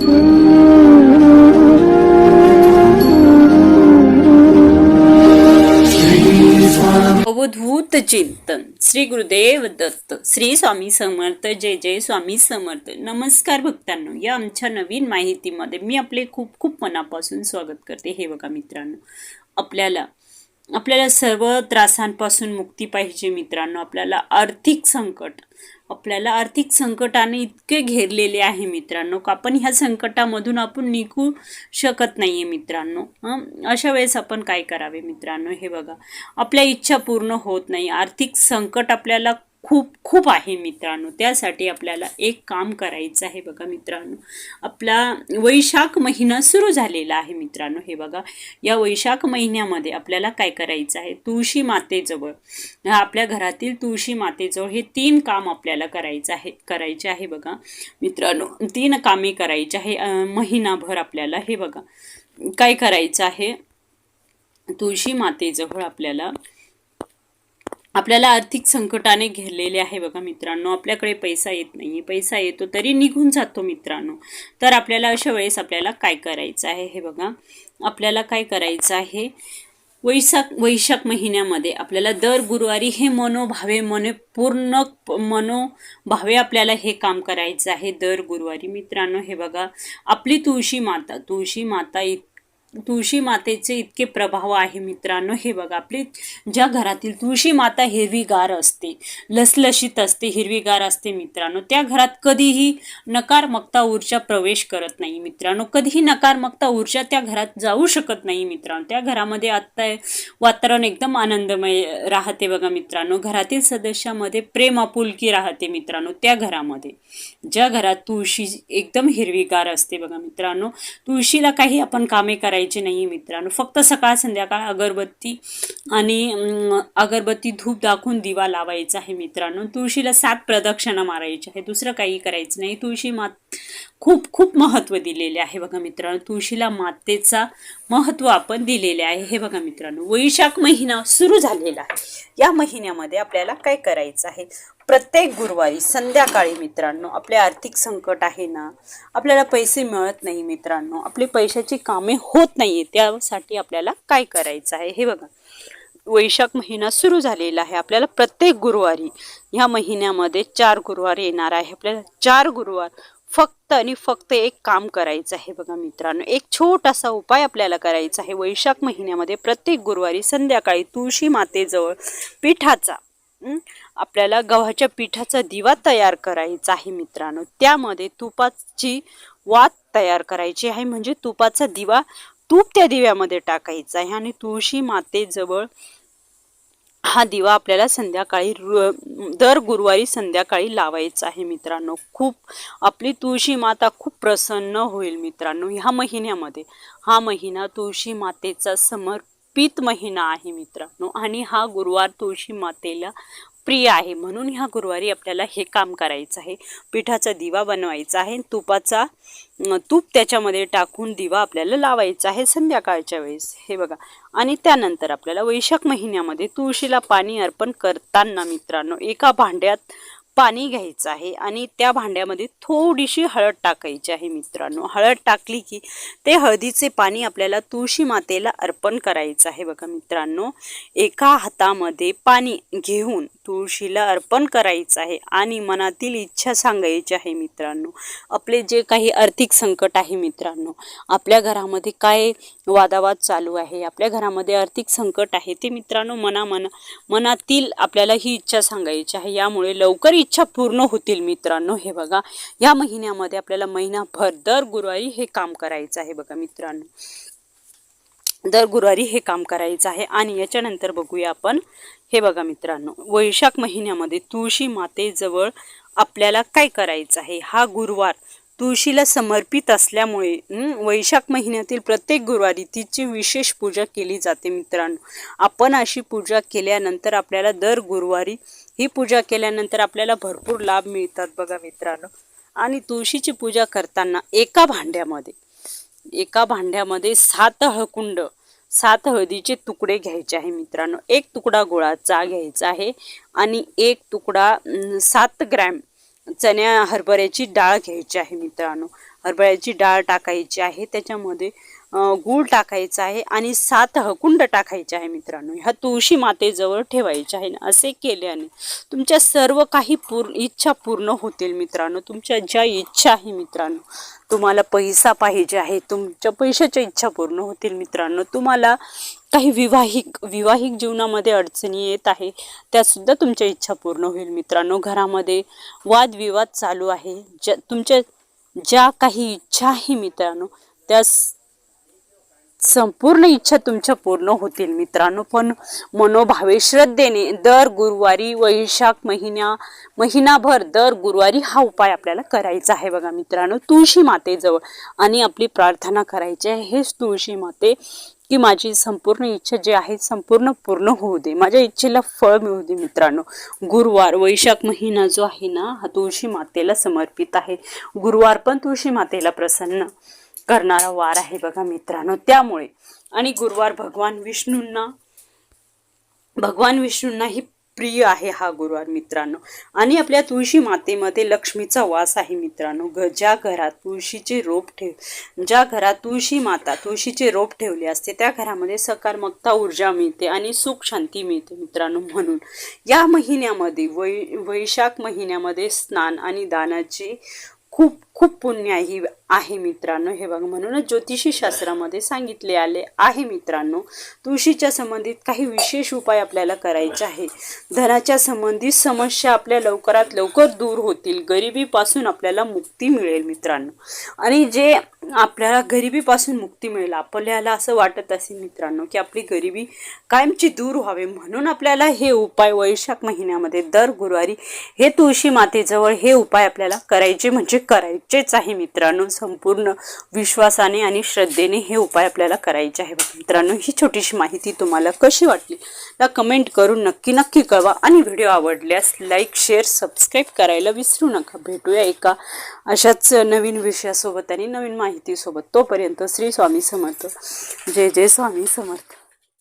अवधूत चिंतन. श्री गुरुदेव दत्त. श्री स्वामी समर्थ. जय जय स्वामी समर्थ. नमस्कार भक्तांनो. या आमच्या नवीन माहितीमध्ये मी आपले खूप खूप मनापासून स्वागत करते. हे बघा मित्रांनो. आपल्याला आपल्याला सर्व त्रासांपासून मुक्ती पाहिजे मित्रांनो. आपल्याला आर्थिक संकट आपल्याला आर्थिक संकटाने इतके घेरलेले आहे मित्रांनो का आपण ह्या संकटामधून आपण निघू शकत नाही आहे मित्रांनो अशा वेळेस आपण काय करावे मित्रांनो? हे बघा. आपल्या इच्छा पूर्ण होत नाही. आर्थिक संकट आपल्याला खूप खूप आहे मित्रांनो. त्यासाठी आपल्याला एक काम करायचं आहे बघा मित्रांनो. आपला वैशाख महिना सुरू झालेला आहे मित्रांनो. हे बघा या वैशाख महिन्यामध्ये आपल्याला काय करायचं आहे? तुळशी मातेजवळ आपल्या घरातील तुळशी मातेजवळ हे तीन काम आपल्याला करायचं आहे करायचे आहे बघा. मित्रांनो तीन कामे करायचे आहे महिनाभर आपल्याला. हे बघा काय करायचं आहे? तुळशी मातेजवळ आपल्याला आपल्याला आर्थिक संकटाने घेरलेले आहे बघा मित्रांनो. आपल्याकडे पैसा येत नाही पैसा येतो तरी निघून जातो मित्रांनो. तर आपल्याला अशा वेळेस आपल्याला काय करायचं आहे हे बघा. आपल्याला काय करायचं आहे? वैशाख वैशाख महिन्यामध्ये आपल्याला दर गुरुवारी हे मनोभावे मन पूर्ण मनोभावे आपल्याला हे काम करायचं आहे दर गुरुवारी. मित्रांनो हे बघा. आपली तुळशी माता तुळशी माता इत तुळशी मातेचे इतके प्रभाव आहे मित्रांनो. हे बघा आपली ज्या घरातील तुळशी माता हिरवीगार असते लसलशीत असते हिरवीगार असते मित्रांनो. त्या घरात कधीही नकारात्मकता ऊर्जा प्रवेश करत नाही मित्रांनो. कधीही नकारात्मकता ऊर्जा त्या घरात जाऊ शकत नाही मित्रांनो. त्या घरामध्ये आत्ता वातावरण एकदम आनंदमय राहते बघा मित्रांनो. घरातील सदस्यामध्ये प्रेम आपुलकी राहते मित्रांनो त्या घरामध्ये. ज्या घरात तुळशी एकदम हिरवीगार असते बघा मित्रांनो. तुळशीला काही आपण कामे करायची नाही मित्रांनो. फक्त सकाळ संध्याकाळ अगरबत्ती आणि अगरबत्ती धूप दाखवून दिवा लावायचा आहे मित्रांनो. तुळशीला सात प्रदक्षिणा मारायची आहे. दुसरं काही करायचं नाही. तुळशी मात खूप खूप महत्त्व दिलेले आहे बघा मित्रांनो. तुळशीला मातेचा महत्त्व आपण दिलेले आहे. हे बघा मित्रांनो वैशाख महिना सुरू झालेला आहे. या महिन्यामध्ये आपल्याला काय करायचं आहे? प्रत्येक गुरुवारी संध्याकाळी मित्रांनो आपले आर्थिक संकट आहे ना आपल्याला पैसे मिळत नाही मित्रांनो आपली पैशाची कामे होत नाही त्यासाठी आपल्याला काय करायचं आहे? हे बघा. वैशाख महिना सुरू झालेला आहे. आपल्याला प्रत्येक गुरुवारी ह्या महिन्यामध्ये चार गुरुवार येणार आहे. आपल्याला चार गुरुवार फक्त आणि फक्त एक काम करायचं आहे बघा मित्रांनो. एक छोटासा उपाय आपल्याला करायचा आहे. वैशाख महिन्यामध्ये प्रत्येक गुरुवारी संध्याकाळी तुळशी मातेजवळ पिठाचा आपल्याला गव्हाच्या पिठाचा दिवा तयार करायचा आहे मित्रांनो. त्यामध्ये तुपाची वात तयार करायची आहे. म्हणजे तुपाचा दिवा तूप त्या दिव्यामध्ये टाकायचा आहे. आणि तुळशी मातेजवळ हा दिवा आपल्याला संध्याकाळी रु- दर गुरुवारी संध्याकाळी लावायचा आहे मित्रांनो. खूप आपली तुळशी माता खूप प्रसन्न होईल मित्रांनो ह्या महिन्यामध्ये. हा महिना तुळशी मातेचा समर्पित महिना आहे मित्रांनो. आणि हा गुरुवार तुळशी मातेला प्रिय आहे. म्हणून ह्या गुरुवारी आपल्याला हे काम करायचं आहे. पिठाचा दिवा बनवायचा आहे. तुपाचा तूप त्याच्यामध्ये टाकून दिवा आपल्याला लावायचा आहे संध्याकाळच्या वेळेस. हे बघा. आणि त्यानंतर आपल्याला वैशाख महिन्यामध्ये तुळशीला पाणी अर्पण करताना मित्रांनो एका भांड्यात पाणी घ्यायचं आहे. आणि त्या भांड्यामध्ये थोडीशी हळद टाकायची आहे मित्रांनो. हळद टाकली की ते हळदीचे पाणी आपल्याला तुळशी मातेला अर्पण करायचं आहे बघा मित्रांनो. एका हातामध्ये पाणी घेऊन तुळशीला अर्पण करायचं आहे आणि मनातील इच्छा सांगायची आहे मित्रांनो. आपले जे काही आर्थिक संकट आहे मित्रांनो आपल्या घरामध्ये काय वादावाद चालू आहे आपल्या घरामध्ये आर्थिक संकट आहे ते मित्रांनो मना मना मनातील आपल्याला ही इच्छा सांगायची आहे. यामुळे लवकर इच्छा पूर्ण होतील मित्रांनो. हे बघा या महिन्यामध्ये आपल्याला महिनाभर दर गुरुवारी हे काम करायचं आहे बघा मित्रांनो. दर गुरुवारी हे काम करायचं आहे. आणि याच्यानंतर बघूया आपण. हे बघा मित्रांनो वैशाख महिन्यामध्ये तुळशी मातेजवळ आपल्याला काय करायचं आहे? हा गुरुवार तुळशीला समर्पित असल्यामुळे वैशाख महिन्यातील प्रत्येक गुरुवारी तिची विशेष पूजा केली जाते मित्रांनो. आपण अशी पूजा केल्यानंतर आपल्याला दर गुरुवारी ही पूजा केल्यानंतर आपल्याला भरपूर लाभ मिळतात बघा मित्रांनो. आणि तुळशीची पूजा करताना एका भांड्यामध्ये एका भांड्यामध्ये सात हळकुंड सात हळदीचे तुकडे घ्यायचे आहे मित्रांनो. एक तुकडा गुळाचा घ्यायचा आहे आणि एक तुकडा सात ग्रॅम चण्या हरभऱ्याची डाळ घ्यायची आहे मित्रांनो. हरभऱ्याची डाळ टाकायची आहे. त्याच्यामध्ये गूळ टाकायचा आहे आणि सात हकुंड टाकायचे आहे मित्रांनो. ह्या तुळशी मातेजवळ ठेवायच्या आहे. असे केल्याने तुमच्या सर्व काही पूर्ण इच्छा पूर्ण होतील मित्रांनो. तुमच्या ज्या इच्छा आहे मित्रांनो तुम्हाला पैसा पाहिजे आहे तुमच्या पैशाच्या इच्छा पूर्ण होतील मित्रांनो. तुम्हाला काही विवाहिक विवाहिक जीवनामध्ये अडचणी येत आहे त्यासुद्धा तुमच्या इच्छा पूर्ण होईल मित्रांनो. घरामध्ये वादविवाद चालू आहे. ज्या तुमच्या ज्या काही इच्छा आहे मित्रांनो त्या संपूर्ण इच्छा तुमच्या पूर्ण होतील मित्रांनो. पण मनोभावे श्रद्धेने दर गुरुवारी वैशाख महिन्या महिनाभर दर गुरुवारी हा उपाय आपल्याला करायचा आहे बघा मित्रांनो. तुळशी मातेजवळ आणि आपली प्रार्थना करायची आहे. हेच तुळशी माते की माझी संपूर्ण इच्छा जी आहे संपूर्ण पूर्ण होऊ दे. माझ्या इच्छेला फळ मिळू दे मित्रांनो. गुरुवार वैशाख महिना जो आहे ना हा तुळशी मातेला समर्पित आहे. गुरुवार पण तुळशी मातेला प्रसन्न. करणारा वार आहे बघा मित्रांनो. त्यामुळे आणि गुरुवार भगवान विष्णूंना भगवान विष्णूंना ही प्रिय आहे हा गुरुवार मित्रांनो. आणि आपल्या तुळशी मातेमध्ये लक्ष्मीचा वास आहे मित्रांनो. ग ज्या घरात तुळशीचे रोप ठेव ज्या घरात तुळशी माता तुळशीचे रोप ठेवले असते त्या घरामध्ये सकारात्मकता ऊर्जा मिळते आणि सुख शांती मिळते मित्रांनो म्हणून. या महिन्यामध्ये वै वैशाख महिन्यामध्ये स्नान आणि दानाचे खूप खूप पुण्य आहे. आहे मित्रांनो. हे बघा म्हणूनच ज्योतिषी शास्त्रामध्ये सांगितले आले आहे मित्रांनो. तुळशीच्या संबंधित काही विशेष उपाय आपल्याला करायचे आहे धनाच्या संबंधित समस्या आपल्या लवकरात लवकर दूर होतील. गरिबीपासून आपल्याला मुक्ती मिळेल मित्रांनो. आणि जे आपल्याला गरिबीपासून मुक्ती मिळेल आपल्याला असं वाटत असेल मित्रांनो की आपली गरिबी कायमची दूर व्हावे म्हणून आपल्याला हे उपाय वैशाख महिन्यामध्ये दर गुरुवारी हे तुळशी मातेजवळ हे उपाय आपल्याला करायचे म्हणजे करायचेच आहे मित्रांनो. संपूर्ण विश्वासाने आणि श्रद्धेने हे उपाय आपल्याला करायचे आहे मित्रांनो ही छोटीशी माहिती तुम्हाला कशी वाटली? ला कमेंट करून नक्की नक्की कळवा आणि व्हिडिओ आवडल्यास लाईक शेअर सबस्क्राईब करायला विसरू नका. भेटूया एका अशाच नवीन विषयासोबत आणि नवीन माहितीसोबत. तोपर्यंत श्री स्वामी समर्थ. जय जय स्वामी समर्थ.